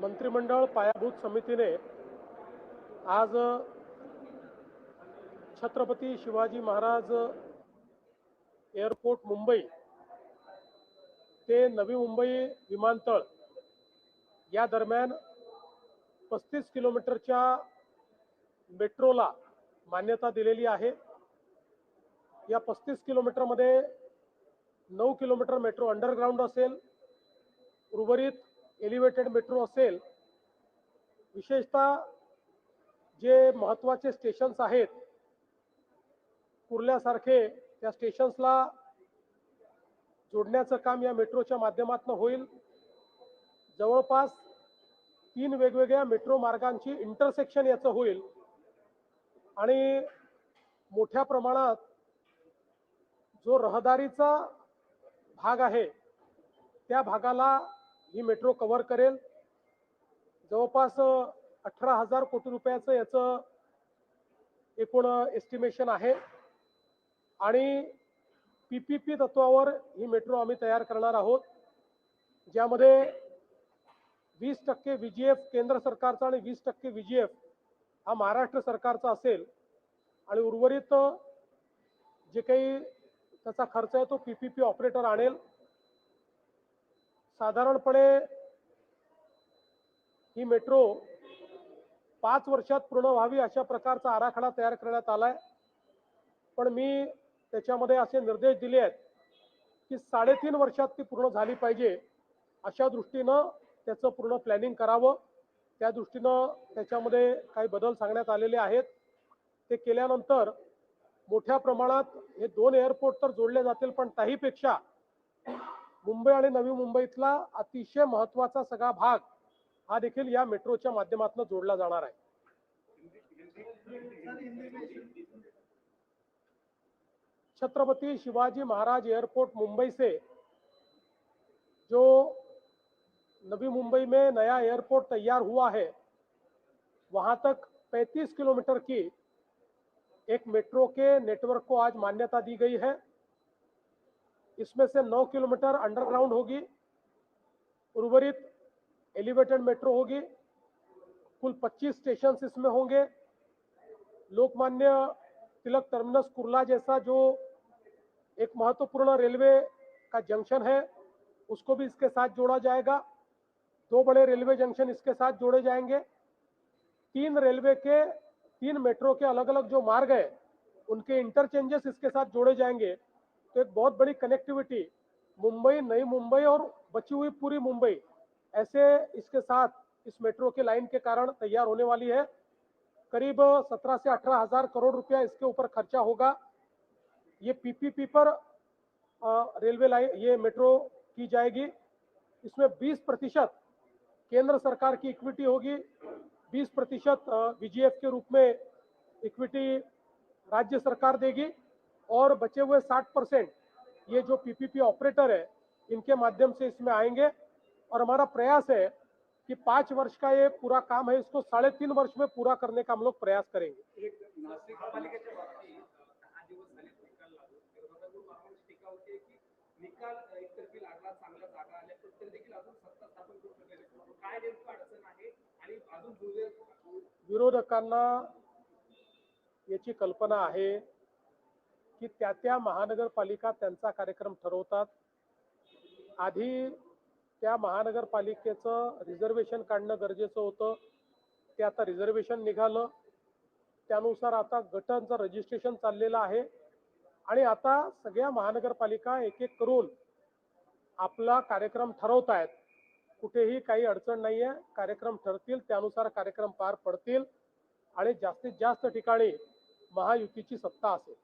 मंत्रिमंडळ पायाभूत समितीने आज छत्रपती शिवाजी महाराज एअरपोर्ट मुंबई ते नवी मुंबई विमानतळ या दरम्यान पस्तीस किलोमीटरच्या मेट्रोला मान्यता दिलेली आहे. या पस्तीस किलोमीटरमध्ये नऊ किलोमीटर मेट्रो अंडरग्राऊंड असेल. उर्वरित एलिव्हेटेड मेट्रो असेल विशेषतः जे महत्त्वाचे स्टेशन्स आहेत कुर्ल्यासारखे त्या स्टेशन्सला जोडण्याचं काम या मेट्रोच्या माध्यमातून होईल. जवळपास तीन वेगवेगळ्या मेट्रो मार्गांची इंटरसेक्शन याचं होईल. आणि मोठ्या प्रमाणात जो रहदारीचा भाग आहे त्या भागाला ही मेट्रो कव्हर करेल. जवळपास अठरा हजार कोटी रुपयाचं याचं एकूण एस्टिमेशन आहे. आणि पी पी पी तत्वावर ही मेट्रो आम्ही तयार करणार आहोत. ज्यामध्ये वीस टक्के व्ही जी एफ केंद्र सरकारचा आणि वीस टक्के व्ही जी एफ हा महाराष्ट्र सरकारचा असेल. आणि उर्वरित जे काही त्याचा खर्च आहे तो पी पी पी ऑपरेटर आणेल. साधारणपणे ही मेट्रो पाच वर्षात पूर्ण व्हावी अशा प्रकारचा आराखडा तयार करण्यात आलाय. पण मी त्याच्यामध्ये असे निर्देश दिले आहेत की साडेतीन वर्षात ती पूर्ण झाली पाहिजे अशा दृष्टीनं त्याचं पूर्ण प्लॅनिंग करावं. त्या दृष्टीनं त्याच्यामध्ये काही बदल सांगण्यात आलेले आहेत. ते केल्यानंतर मोठ्या प्रमाणात हे दोन एअरपोर्ट तर जोडले जातील पण त्याहीपेक्षा मुंबई आणि नवी मुंबईतला अतिशय महत्वाचा सगळा भाग हा देखील या मेट्रोच्या माध्यमातून जोडला जाणार आहे. छत्रपति शिवाजी महाराज एयरपोर्ट मुंबई से जो नवी मुंबई में नया एयरपोर्ट तैयार हुआ है, वहाँ तक 35 किलोमीटर की एक मेट्रो के नेटवर्क को आज मान्यता दी गई है। इसमें से 9 किलोमीटर अंडरग्राउंड होगी, उर्वरित एलिवेटेड मेट्रो होगी, कुल 25 स्टेशन इसमें होंगे। लोकमान्य तिलक टर्मिनस कुरला जैसा जो एक महत्वपूर्ण रेलवे का जंक्शन है, उसको भी इसके साथ जोड़ा जाएगा। दो बड़े रेलवे जंक्शन इसके साथ जोड़े जाएँगे। तीन रेलवे के, तीन मेट्रो के अलग अलग जो मार्ग है, उनके इंटरचेंजेस इसके साथ जोड़े जाएँगे। तो एक बहुत बड़ी कनेक्टिविटी मुंबई, नई मुंबई और बची हुई पूरी मुंबई, ऐसे इसके साथ इस मेट्रो के लाइन के कारण तैयार होने वाली है। करीब 17 से 18 हज़ार करोड़ रुपया इसके ऊपर खर्चा होगा। ये पीपीपी पर रेलवे लाइन ये मेट्रो की जाएगी। इसमें 20 प्रतिशत केंद्र सरकार की इक्विटी होगी। 20 प्रतिशत वीजीएफ के रूप में इक्विटी राज्य सरकार देगी। और बचे हुए 60 परसेंट ये जो पीपीपी ऑपरेटर है इनके माध्यम से इसमें आएंगे। और हमारा प्रयास है कि पाँच वर्ष का ये पूरा काम है इसको साढ़े तीन वर्ष में पूरा करने का हम लोग प्रयास करेंगे। एक नाशिक पालिकेच्या बाबतीत दहा दिवस झाले निकाल लागून विरोधाकडून वारंवार टीका होते की निकाल एकतर्फी लागला चांगल्या जागा आल्या पण तरी देखील अजून सत्ता स्थापन करू शकले नाही. काय नेमकं अडचण आहे आणि अजून दुर्दैव विरोधकांना याची कल्पना आहे. की त्या त्या महानगरपालिका त्यांचा कार्यक्रम ठरवतात. आधी त्या महानगरपालिकेचं रिझर्वेशन काढणं गरजेचं होतं. ते आता रिझर्वेशन निघालं. त्यानुसार आता गटांचं रजिस्ट्रेशन चाललेलं आहे. आणि आता सगळ्या महानगरपालिका एक एक करून आपला कार्यक्रम ठरवत आहेत कुठेही काही अडचण नाही आहे कार्यक्रम ठरतील. त्यानुसार कार्यक्रम पार पडतील. आणि जास्तीत जास्त ठिकाणी महायुतीची सत्ता असेल.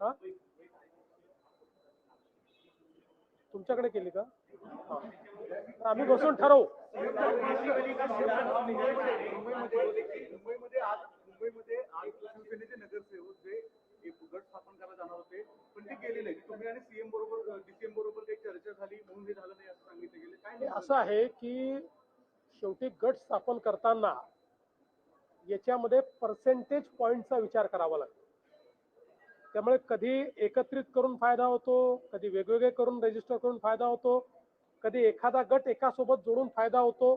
हा? तुमच्याकडे केली का आम्ही बसून ठरवू मुंबईमध्ये आज मुंबईमध्ये आज शिवसेनेचे नगरसेवक जे गट स्थापन करायला जाणार होते पण ते गेले नाही तुम्ही आणि सीएम बरोबर डीसीएम बरोबर काही चर्चा झाली म्हणून हे झालं नाही असं सांगितलं गेलं काय? असं आहे की शेवटी गट स्थापन करताना याच्यामध्ये पर्सेंटेज पॉईंटचा विचार करावा लागतो. त्यामुळे कधी एकत्रित करून फायदा होतो कधी वेगवेगळे करून रजिस्टर करून फायदा होतो कधी एखादा गट एकासोबत जोडून फायदा होतो.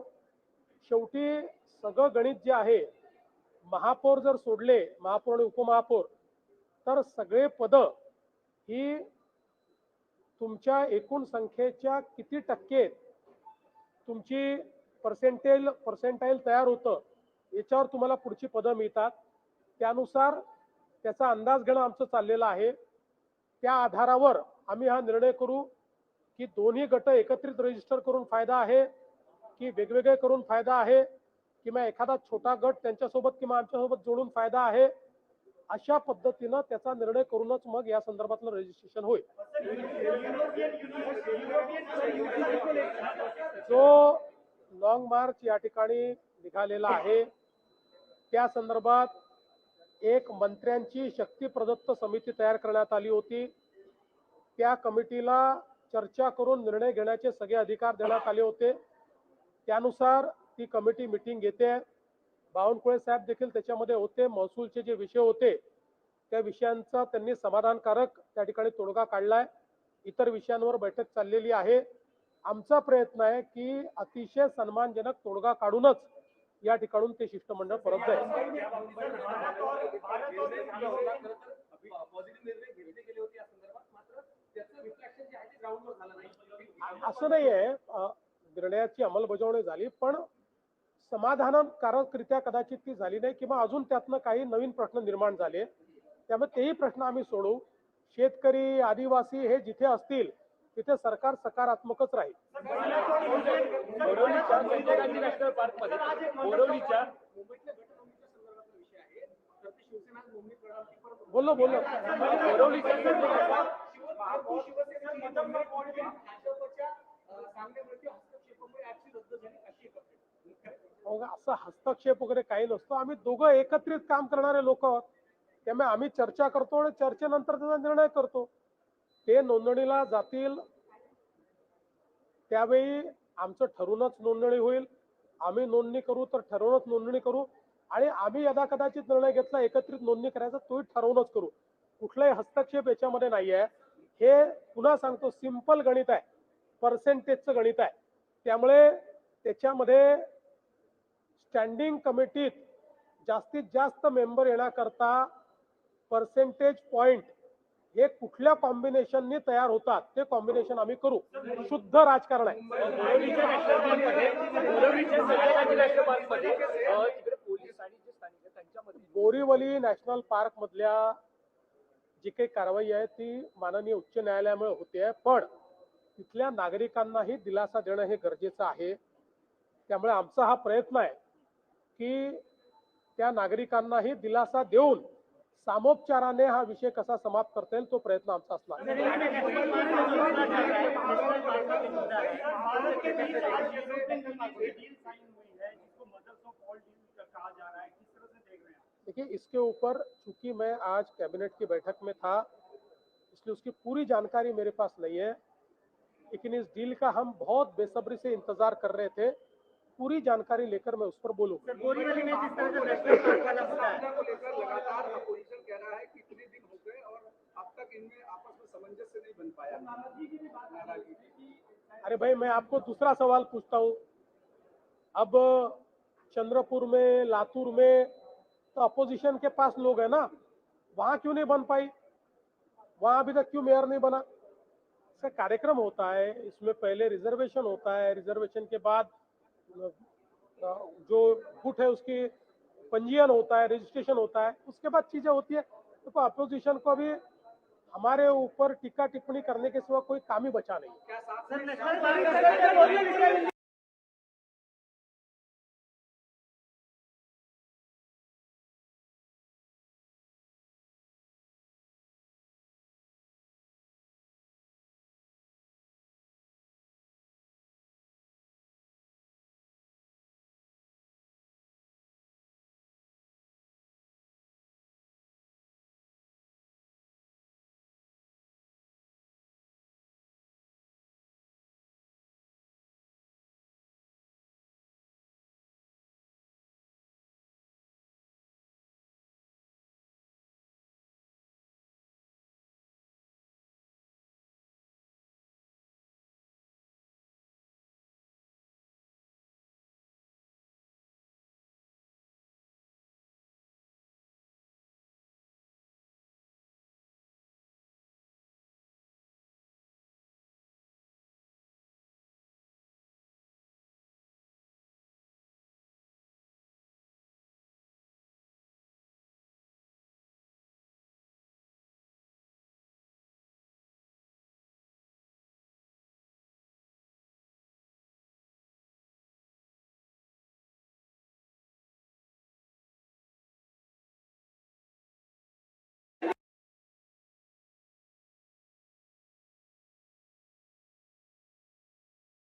शेवटी सगळं गणित जे आहे महापौर जर सोडले महापौर आणि उपमहापौर तर सगळे पद ही तुमच्या एकूण संख्येच्या किती टक्के तुमची पर्सेंटेज पर्सेंटाईल तयार होतं याच्यावर तुम्हाला पुढची पदं मिळतात. त्यानुसार त्याचा अंदाज घेणं आमचं चाललेलं आहे. त्या आधारावर आम्ही हा निर्णय करू की दोन्ही गट एकत्रित रजिस्टर करून फायदा आहे की वेगवेगळे करून फायदा आहे किंवा एखादा छोटा गट त्यांच्यासोबत किंवा आमच्यासोबत जोडून फायदा आहे. अशा पद्धतीनं त्याचा निर्णय करूनच मग या संदर्भातलं रजिस्ट्रेशन होईल. जो लॉंग मार्च या ठिकाणी निघालेला आहे त्या संदर्भात एक मंत्र्यांची शक्ती प्रदत्त समिती तयार करण्यात आली होती. त्या कमिटीला चर्चा करून निर्णय घेण्याचे सगळे अधिकार देण्यात आले होते. त्यानुसार ती कमिटी मिटिंग घेते. बावनकुळे साहेब देखील त्याच्यामध्ये होते. महसूलचे जे विषय होते त्या विषयांचा त्यांनी समाधानकारक त्या ठिकाणी तोडगा काढलाय. इतर विषयांवर बैठक चाललेली आहे. आमचा प्रयत्न आहे की अतिशय सन्मानजनक तोडगा काढूनच या ठिकाणून ते शिष्टमंडळ परत जाईल. असं नाहीये निर्णयाची अंमलबजावणी झाली पण समाधानकारकरित्या कदाचित ती झाली नाही किंवा अजून त्यातनं काही नवीन प्रश्न निर्माण झाले. त्यामुळे तेही प्रश्न आम्ही सोडू. शेतकरी आदिवासी हे जिथे असतील तिथे सरकार सकारात्मकच राहील. बोललो बोललो असं हस्तक्षेप वगैरे काही नसतो. आम्ही दोघं एकत्रित काम करणारे लोक आहोत. त्यामुळे आम्ही चर्चा करतो आणि चर्चेनंतर त्याचा निर्णय करतो. ते नोंदणीला जातील त्यावेळी आमचं ठरूनच नोंदणी होईल. आम्ही नोंदणी करू तर ठरवूनच नोंदणी करू. आणि आम्ही यदा कदाचित निर्णय घेतला एकत्रित नोंदणी करायचा तोही ठरवूनच करू. कुठलाही हस्तक्षेप याच्यामध्ये नाहीये. हे पुन्हा सांगतो सिंपल गणित आहे. पर्सेंटेजचं गणित आहे. त्यामुळे त्याच्यामध्ये स्टँडिंग कमिटीत जास्तीत जास्त मेंबर येण्याकरता पर्सेंटेज पॉइंट हे कुठल्या कॉम्बिनेशननी तयार होतात ते कॉम्बिनेशन आम्ही करू. शुद्ध राजकारण आहे. बोरीवली नॅशनल पार्क मधल्या जी काही कारवाई आहे ती माननीय उच्च न्यायालयामुळे होते आहे पण तिथल्या नागरिकांनाही दिलासा देणं हे गरजेचं आहे. त्यामुळे आमचा हा प्रयत्न आहे की त्या नागरिकांनाही दिलासा देऊन सामोपचाराने हा विषय कसा समाप्त करता तो प्रयत्न असणार. देखिए, इसके ऊपर चूँकि मैं आज कैबिनेट की बैठक में था, इसलिए उसकी पूरी जानकारी मेरे पास नहीं है, लेकिन इस डील का हम बहुत बेसब्री से इंतज़ार कर रहे थे। पूरी जानकारी लेकर मैं उस पर बोलूँ सामना को लेकर लगातार अपोजिशन कह रहा है कि इतने दिन हो गए और अब तक इनमें आपस में सामंजस्य नहीं बन पाया। नाराज़गी अरे भाई मैं आपको दूसरा सवाल पूछता हूँ। अब चंद्रपुर में लातूर में तो अपोजिशन के पास लोग हैं ना वहाँ क्यों नहीं बन पाई? वहाँ अभी तक क्यों मेयर नहीं बना? इसका कार्यक्रम होता है इसमें पहले रिजर्वेशन होता है। रिजर्वेशन के बाद जो गुट है उसकी पंजीयन होता है रजिस्ट्रेशन होता है उसके बाद चीज़ें होती है। देखो अपोजिशन को अभी हमारे ऊपर टीका टिप्पणी करने के सिवा कोई काम ही बचा नहीं क्या साथ में